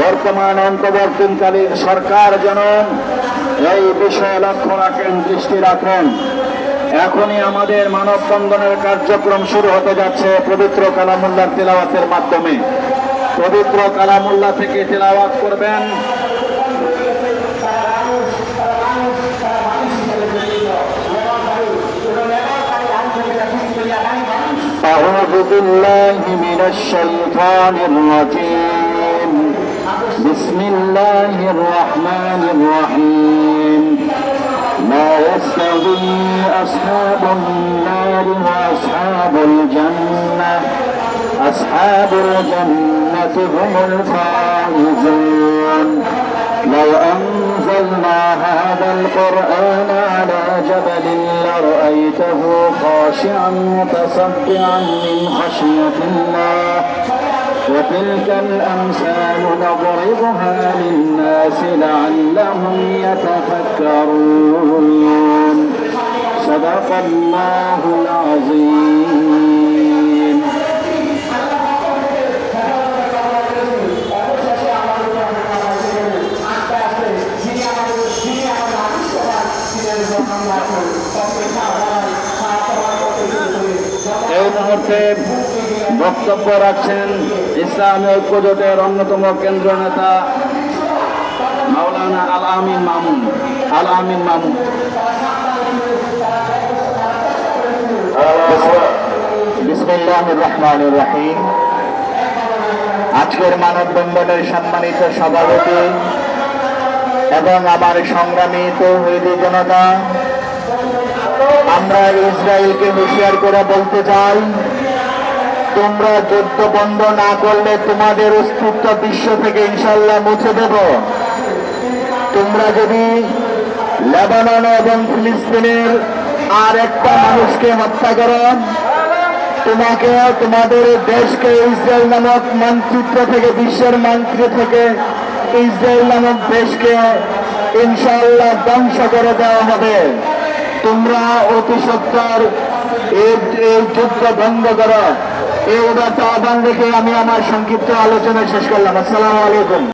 বর্তমান অন্তর্বর্তীকালীন সরকার যেন এই বিষয়ে লক্ষ্য রাখেন দৃষ্টি রাখেন এখনই আমাদের মানববন্ধনের কার্যক্রম শুরু হতে যাচ্ছে পবিত্র কালামুল্লার তেলাওয়াতের মাধ্যমে পবিত্র কালামুল্লাহ থেকে তেলাওয়াত করবেন أعوذ بالله من الشيطان الرجيم بسم الله الرحمن الرحيم. لا يستوي أصحاب النار وأصحاب الجنة. أصحاب الجنة هم الفائزون. لو أنزلنا هذا القرآن على جبل لرأيته خاشعا متصدعا من خشية الله. وتلك الأمثال نضربها للناس لعلهم يتفكرون صدق الله العظيم এই মুহূর্তে বক্তব্য রাখছেন ইসলামী ঐক্যজোটের অন্যতম কেন্দ্র নেতা মাওলানা আল আমিন মামুন আল আমিন মামুন। বিসমিল্লাহ রহমান রাহিম। আজকের সম্মানিত সভাপতি এবং আমার সংগ্রামী তৌহিদি জনতা, আমরা ইসরায়েলকে হুঁশিয়ার করে বলতে চাই তোমরা যুদ্ধ বন্ধ না করলে তোমাদের অস্তিত্ব বিশ্ব থেকে ইনশাল্লাহ মুছে দেব। তোমরা যদি লেবানন এবং ফিলিস্তিনের আর একটা মানুষকে হত্যা করো, তোমাকে তোমাদের দেশকে ইসরায়েল নামক মানচিত্র থেকে, বিশ্বের মানচিত্র থেকে ইসরায়েল নামক দেশকে ইনশাল্লাহ ধ্বংস করে দেওয়া হবে। তোমরা অতি সত্তর এই যুদ্ধ বন্ধ করো। এই উদারতা আহ্বান রেখে আমি আমার সংক্ষিপ্ত আলোচনা শেষ করলাম। আসসালামু আলাইকুম।